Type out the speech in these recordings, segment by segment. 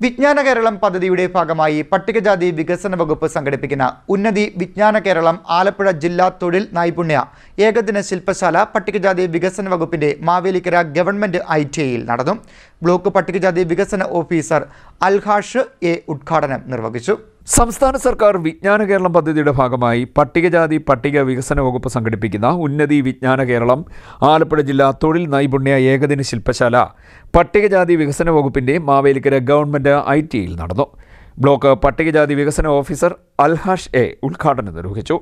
വിജ്ഞാന കേരളം പദ്ധതിയുടെ ഭാഗമായി പട്ടികജാതി വികസന വകുപ്പ് സംഘടിപ്പിക്കുന്ന ഉന്നതി വിജ്ഞാന കേരളം ആലപ്പുഴ ജില്ലാ തൊഴിൽ നൈപുണ്യ ഏകദിന ശില്പശാല പട്ടികജാതി വികസന വകുപ്പിന്റെ മാവേലിക്കര ഗവൺമെന്റ് ഐ ടി ഐയിൽ നടന്നു. ബ്ലോക്ക് പട്ടികജാതി വികസന ഓഫീസർ അൽഹാഷ് എ ഉദ്ഘാടനം നിർവഹിച്ചു. സംസ്ഥാന സർക്കാർ വിജ്ഞാന കേരളം പദ്ധതിയുടെ ഭാഗമായി പട്ടികജാതി പട്ടിക വികസന വകുപ്പ് സംഘടിപ്പിക്കുന്ന ഉന്നതി വിജ്ഞാന കേരളം ആലപ്പുഴ ജില്ലാ തൊഴിൽ നൈപുണ്യ ഏകദിന ശില്പശാല പട്ടികജാതി വികസന വകുപ്പിന്റെ മാവേലിക്കര ഗവൺമെന്റ് ഐ ടിയിൽ നടന്നു. ബ്ലോക്ക് പട്ടികജാതി വികസന ഓഫീസർ അൽഹാഷ് എ ഉദ്ഘാടനം നിർവഹിച്ചു.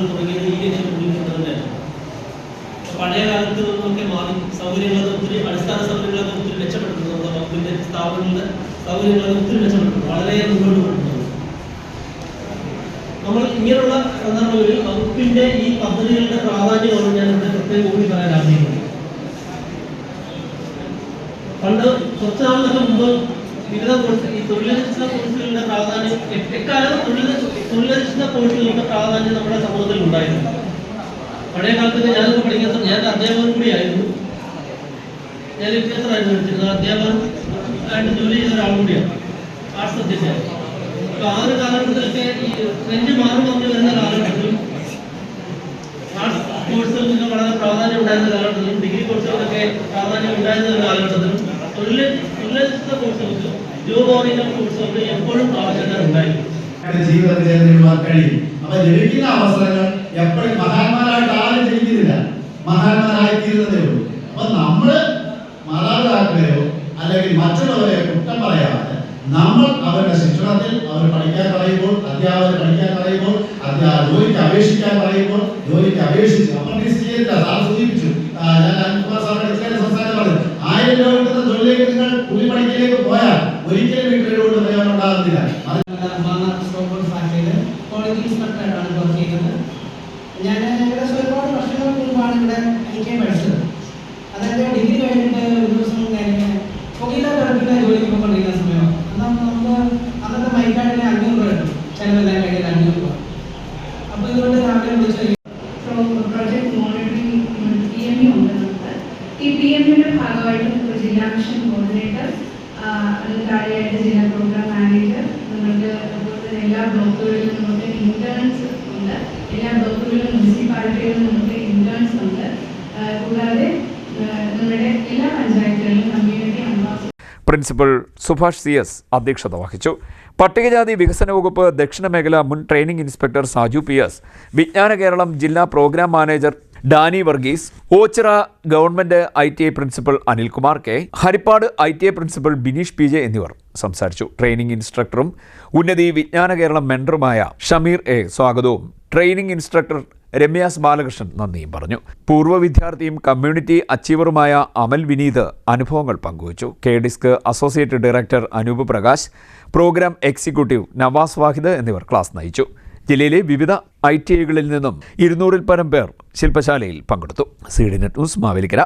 സ്ഥാപനങ്ങൾ തുടങ്ങിയത് ഈ ലക്ഷ്യം മുന്നിൽ പഴയ കാലത്ത് നിന്നൊക്കെ മാറി സൗകര്യങ്ങളൊക്കെ ഒത്തിരി അടിസ്ഥാന സൗകര്യങ്ങളൊക്കെ ഒത്തിരി മെച്ചപ്പെട്ടിട്ടുണ്ട് നമ്മുടെ വകുപ്പിന്റെ സ്ഥാപനങ്ങളുടെ സൗകര്യങ്ങളൊക്കെ ഒത്തിരി മെച്ചപ്പെട്ടിട്ടുണ്ട് വളരെ മുന്നോട്ട് പോയിട്ടുണ്ട് നമ്മൾ ഇങ്ങനെയുള്ള സന്ദർഭങ്ങളിൽ വകുപ്പിന്റെ ഈ പദ്ധതികളുടെ പ്രാധാന്യമാണ് ഞാൻ ഇവിടെ പ്രത്യേകം കൂടി പറയാൻ ആഗ്രഹിക്കുന്നത്. പണ്ട് കുറച്ച് നാളുകൾക്ക് മുമ്പ് വിവിധ കോഴ്സ് ഈ തൊഴിലധിഷ്ഠിത കോഴ്സുകളുടെ പ്രാധാന്യം എക്കാലം തൊഴിൽ തൊഴിലധിഷ്ഠിത കോഴ്സുകളുടെ പ്രാധാന്യം നമ്മുടെ സമൂഹത്തിൽ ഉണ്ടായിരുന്നു പഴയ കാലത്തൊക്കെ ഞാനൊക്കെ പഠിക്കുന്ന സമയം ഞാൻ അധ്യാപകൻ കൂടിയായിരുന്നു. ഞാൻ വിദ്യാർത്ഥിയായിരുന്നു പഠിച്ചിരുന്നത്. അധ്യാപകൻ ആയിട്ട് ജോലി ചെയ്ത ഒരാൾ കൂടിയാണ്. ആർട്സ് സബ്ജക്റ്റായിരുന്നു അപ്പൊ ആ ഒരു കാലഘട്ടത്തിലൊക്കെ ഈ ട്രെൻഡ് മാറി വന്നു വരുന്ന കാലഘട്ടത്തിലും ആർട്സ് കോഴ്സുകൾക്ക് വളരെ പ്രാധാന്യം ഉണ്ടായിരുന്ന കാലഘട്ടത്തിലും ഡിഗ്രി കോഴ്സുകൾക്കൊക്കെ പ്രാധാന്യം ഉണ്ടായിരുന്ന ഒരു കാലഘട്ടത്തിലും തൊഴിൽ തൊഴിലധിഷ്ഠിത കോഴ്സുകൾക്ക് ജോബ് ഓറിയന്റഡ് കോഴ്സുകൾക്ക് എപ്പോഴും പ്രാധാന്യം ഉണ്ടായിരുന്നു. ജീവിതത്തിൽ ചേർന്നിടുവാൻ കഴിയും. അപ്പൊ ലഭിക്കുന്ന അവസരങ്ങൾ എപ്പോഴും മഹാന്മാരായിട്ട് ആരും ജനിക്കുന്നില്ല മഹാന്മാരായി തീരുന്നതേ ഉള്ളൂ. അപ്പൊ നമ്മൾ മാതാപിതാക്കളെയോ അല്ലെങ്കിൽ മറ്റുള്ളവരെ കുറ്റം പറയാതെ നമ്മൾ അവരുടെ ശിക്ഷണത്തിൽ അവർ പഠിക്കാൻ പറയുമ്പോൾ അധ്യാപകർ പഠിക്കാൻ പറയുമ്പോൾ ജോലിക്ക് അപേക്ഷിക്കാൻ പറയുമ്പോൾ ജോലിക്ക് അപേക്ഷിച്ച് അപ്രന്റീസ് ചെയ്തില്ല സാർ സൂചിപ്പിച്ചു. ഞാൻ അനിൽകുമാർ സാറിന്റെ സംസാരം പറഞ്ഞു. ആയിരം രൂപ കിട്ടുന്ന തൊഴിലേക്ക് നിങ്ങൾ കൂലിപ്പണിക്കിലേക്ക് പോയാൽ ഒരിക്കലും വീട്ടിലോട്ട് പ്രയോജനം ഉണ്ടാകുന്നില്ല. ഇൻസ്പെക്ടറായിട്ടാണ് വർക്ക് ചെയ്യുന്നത്. ഞാൻ ഏകദേശം ഒരുപാട് വർഷങ്ങൾക്ക് മുമ്പാണ് ഇവിടെ എനിക്ക് പഠിച്ചത് അതായത് ഡിഗ്രി കഴിഞ്ഞിട്ട് ഒരു ദിവസം കഴിഞ്ഞ് പുകയില തിരക്കിന്റെ ജോലിക്ക് പോയിക്കൊണ്ടിരിക്കുന്ന സമയം. എന്നാൽ നമുക്ക് അന്നത്തെ മൈക്കാട്ടിന് അഞ്ഞൂറ് രൂപ കിട്ടും. ചിലവെല്ലാം കഴിഞ്ഞാൽ അഞ്ഞൂറ് രൂപ. അപ്പോൾ ഇതുകൊണ്ട് രാവിലെ വിളിച്ച് പി എം ഭാഗമായിട്ട് ജില്ലാ മിഷൻ കോർഡിനേറ്റർ അതിന് താഴെയായിട്ട് ജില്ലാ program manager principal Subhash C S അധ്യക്ഷത വഹിച്ചു. പട്ടികജാതി വികസന വകുപ്പ് ദക്ഷിണ മേഖല മുൻ training inspector Saju P S. Vijnana Keralam ജില്ലാ program manager Dani Varghese. Ochira government I T I principal Anilkumar K. Harippad I T I principal Bineesh P J എന്നിവർ സംസാരിച്ചു. ട്രെയിനിംഗ് ഇൻസ്ട്രക്ടറും ഉന്നതി വിജ്ഞാന കേരളം മെൻഡറുമായ ഷമീർ എ. സ്വാഗതവും. ട്രെയിനിംഗ് ഇൻസ്ട്രക്ടർ രമ്യാസ് ബാലകൃഷ്ണൻ നന്ദിയും പറഞ്ഞു. പൂർവ വിദ്യാർത്ഥിയും കമ്മ്യൂണിറ്റി അച്ചീവറുമായ അമൽ വിനീത് അനുഭവങ്ങൾ പങ്കുവച്ചു. K DISC associate director Anoop Prakash program executive Navas Vahid എന്നിവർ ക്ലാസ് നയിച്ചു. ജില്ലയിലെ വിവിധ ഐ ടി ഐകളിൽ നിന്നും ഇരുന്നൂറിൽ പരം പേർ ശില്പശാലയിൽ പങ്കെടുത്തു. C net news Mavelikkara.